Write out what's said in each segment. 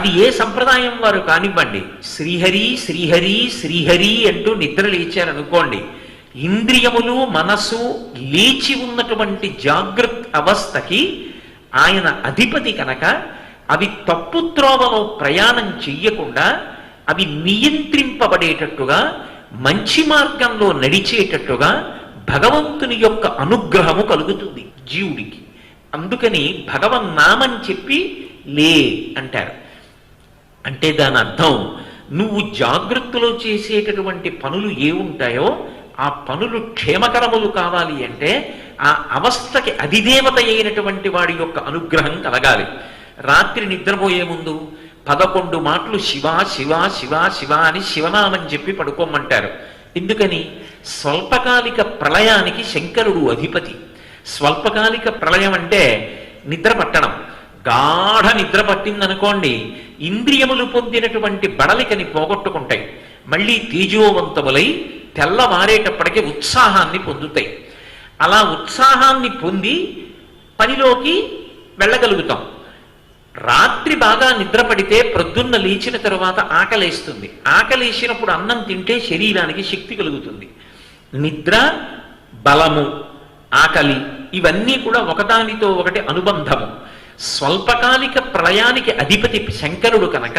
అది ఏ సంప్రదాయం వారు కానివ్వండి శ్రీహరి శ్రీహరి శ్రీహరి అంటూ నిద్ర లేచారనుకోండి ఇంద్రియములు మనసు లేచి ఉన్నటువంటి జాగ్రత్త అవస్థకి ఆయన అధిపతి కనుక అవి తప్పు త్రోవలో ప్రయాణం చెయ్యకుండా అవి నియంత్రింపబడేటట్టుగా మంచి మార్గంలో నడిచేటట్టుగా భగవంతుని యొక్క అనుగ్రహము కలుగుతుంది జీవుడికి. అందుకని భగవన్నామని చెప్పి లే అంటారు. అంటే దాని అర్థం నువ్వు జాగ్రత్తలో చేసేటటువంటి పనులు ఏ ఉంటాయో ఆ పనులు క్షేమకరములు కావాలి అంటే ఆ అవస్థకి అధిదేవత అయినటువంటి వాడి యొక్క అనుగ్రహం కలగాలి. రాత్రి నిద్రపోయే ముందు పదకొండు మాటలు శివ శివ శివ శివ అని శివనామని చెప్పి పడుకోమంటారు. ఎందుకని? స్వల్పకాలిక ప్రళయానికి శంకరుడు అధిపతి. స్వల్పకాలిక ప్రళయం అంటే నిద్ర పట్టడం గాఢ నిద్ర పట్టిందనుకోండి ఇంద్రియములు పొందినటువంటి బడలికని పోగొట్టుకుంటాయి. మళ్ళీ తేజోవంతములై తెల్లవారేటప్పటికీ ఉత్సాహాన్ని పొందుతాయి. అలా ఉత్సాహాన్ని పొంది పనిలోకి వెళ్ళగలుగుతాం. రాత్రి బాగా నిద్రపడితే ప్రొద్దున్న లేచిన తర్వాత ఆకలేస్తుంది. ఆకలేసినప్పుడు అన్నం తింటే శరీరానికి శక్తి కలుగుతుంది. నిద్ర బలము ఆకలి ఇవన్నీ కూడా ఒకదానితో ఒకటి అనుబంధము. స్వల్పకాలిక ప్రళయానికి అధిపతి శంకరుడు కనుక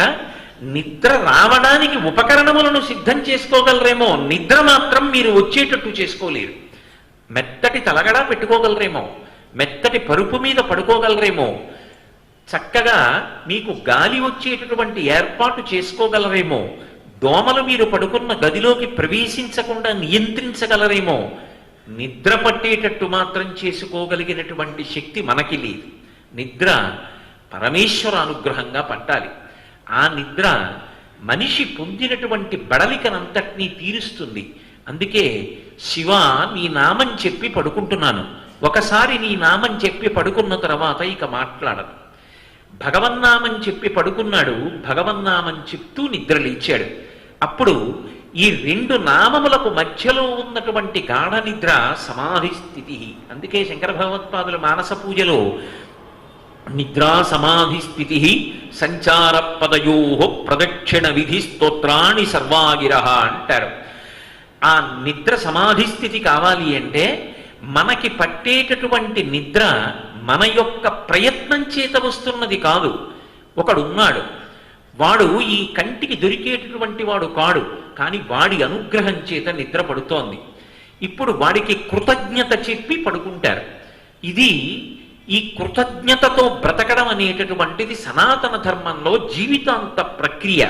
నిద్ర రావడానికి ఉపకరణములను సిద్ధం చేసుకోగలరేమో నిద్ర మాత్రం మీరు వచ్చేటట్టు చేసుకోలేరు. మెత్తటి తలగడా పెట్టుకోగలరేమో మెత్తటి పరుపు మీద పడుకోగలరేమో చక్కగా మీకు గాలి వచ్చేటటువంటి ఏర్పాటు చేసుకోగలరేమో దోమలు మీరు పడుకున్న గదిలోకి ప్రవేశించకుండా నియంత్రించగలరేమో నిద్ర పట్టేటట్టు మాత్రం చేసుకోగలిగినటువంటి శక్తి మనకి లేదు. నిద్ర పరమేశ్వర అనుగ్రహంగా పట్టాలి. ఆ నిద్ర మనిషి పొందినటువంటి బడలికనంతటినీ తీరుస్తుంది. అందుకే శివ నీ నామం చెప్పి పడుకుంటున్నాను. ఒకసారి నీ నామం చెప్పి పడుకున్న తర్వాత ఇక మాట్లాడదు భగవన్నామం చెప్పి పడుకున్నాడు భగవన్నామం చెప్తూ నిద్ర లేచాడు. అప్పుడు ఈ రెండు నామములకు మధ్యలో ఉన్నటువంటి గాఢ నిద్ర సమాధి స్థితి అందుకే శంకర భగవత్పాదుల మానస పూజలో నిద్రా సమాధి స్థితి సంచార పదయో ప్రదక్షిణ విధి స్తోత్రాణి సర్వాగిర అంటారు. ఆ నిద్ర సమాధి స్థితి కావాలి అంటే మనకి పట్టేటటువంటి నిద్ర మన యొక్క ప్రయత్నం చేత వస్తున్నది కాదు. ఒకడున్నాడు. వాడు ఈ కంటికి దొరికేటటువంటి వాడు కాడు కానీ వాడి అనుగ్రహం చేత నిద్ర పడుతోంది. ఇప్పుడు వాడికి కృతజ్ఞత చెప్పి పడుకుంటారు. ఇది ఈ కృతజ్ఞతతో బ్రతకడం అనేటటువంటిది సనాతన ధర్మంలో జీవితాంత ప్రక్రియ.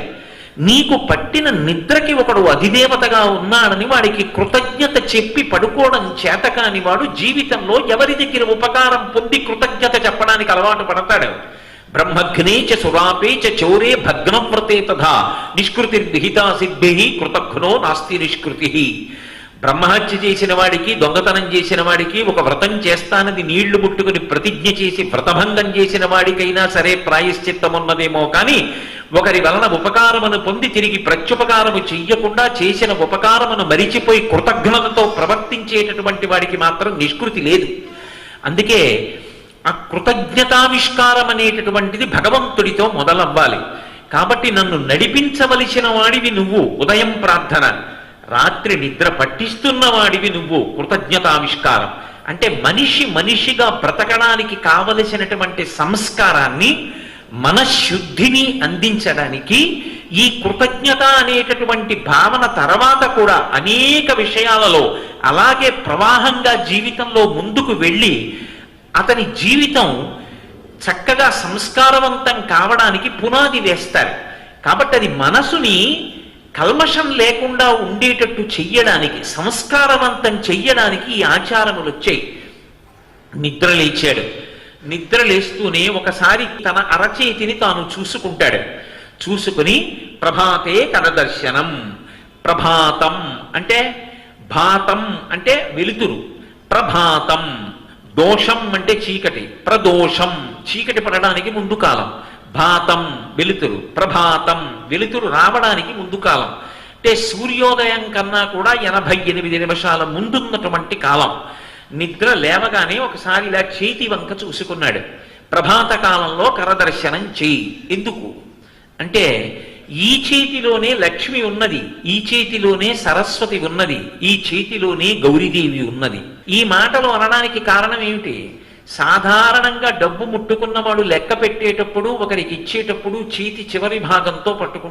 నీకు పట్టిన నిద్రకి ఒకడు అధిదేవతగా ఉన్నాడని వాడికి కృతజ్ఞత చెప్పి పడుకోవడం చేతకాని వాడు జీవితంలో ఎవరి దగ్గర ఉపకారం పొంది కృతజ్ఞత చెప్పడానికి అలవాటు పడతాడు? బ్రహ్మఘ్నే చ సురాపే చ చౌరే భగ్నవ్రతే తథా. నిష్కృతి సిద్ధి కృతఘ్నో నాస్తి నిష్కృతి. బ్రహ్మహత్య చేసిన వాడికి దొంగతనం చేసిన వాడికి ఒక వ్రతం చేస్తానని నీళ్ళు ముట్టుకుని ప్రతిజ్ఞ చేసి వ్రతభంగం చేసిన వాడికైనా సరే ప్రాయశ్చిత్తం ఉన్నదేమో కానీ ఒకరి వలన ఉపకారమును పొంది తిరిగి ప్రత్యుపకారము చెయ్యకుండా చేసిన ఉపకారమును మరిచిపోయి కృతజ్ఞతతో ప్రవర్తించేటటువంటి వాడికి మాత్రం నిష్కృతి లేదు. అందుకే ఆ కృతజ్ఞతావిష్కారం అనేటటువంటిది భగవంతుడితో మొదలవ్వాలి. కాబట్టి నన్ను నడిపించవలసిన వాడివి నువ్వు. ఉదయం ప్రార్థన. రాత్రి నిద్ర పట్టిస్తున్న వాడివి నువ్వు కృతజ్ఞతావిష్కారం. అంటే మనిషి మనిషిగా బ్రతకడానికి కావలసినటువంటి సంస్కారాన్ని మనశుద్ధిని అందించడానికి ఈ కృతజ్ఞత అనేటటువంటి భావన తర్వాత కూడా అనేక విషయాలలో అలాగే ప్రవాహంగా జీవితంలో ముందుకు వెళ్ళి అతని జీవితం చక్కగా సంస్కారవంతం కావడానికి పునాది వేస్తారు. కాబట్టి అది మనసుని కల్మషం లేకుండా ఉండేటట్టు చెయ్యడానికి సంస్కారవంతం చెయ్యడానికి ఈ ఆచారములు వచ్చాయి. నిద్ర లేచాడు నిద్ర లేస్తూనే ఒకసారి తన అరచేతిని తాను చూసుకుంటాడు. చూసుకుని ప్రభాతే కనదర్శనం ప్రభాతం అంటే భాతం అంటే వెలుతురు. ప్రభాతం. దోషం అంటే చీకటి. ప్రదోషం. చీకటి పడడానికి ముందు కాలం. భాతం వెలుతురు ప్రభాతం వెలుతురు రావడానికి ముందు కాలం. అంటే సూర్యోదయం కన్నా కూడా ఎనభై ఎనిమిది నిమిషాల ముందున్నటువంటి కాలం. నిద్ర లేవగానే ఒకసారి ఇలా చేతి వంక చూసుకున్నాడు. ప్రభాత కాలంలో కరదర్శనం చేయి. ఎందుకు? అంటే ఈ చేతిలోనే లక్ష్మి ఉన్నది ఈ చేతిలోనే సరస్వతి ఉన్నది ఈ చేతిలోనే గౌరీదేవి ఉన్నది. ఈ మాటలు అనడానికి కారణం ఏమిటి? సాధారణంగా డబ్బు ముట్టుకున్నవాడు లెక్క పెట్టేటప్పుడు ఒకరికి ఇచ్చేటప్పుడు చేతి చివరి భాగంతో పట్టుకుంటాడు.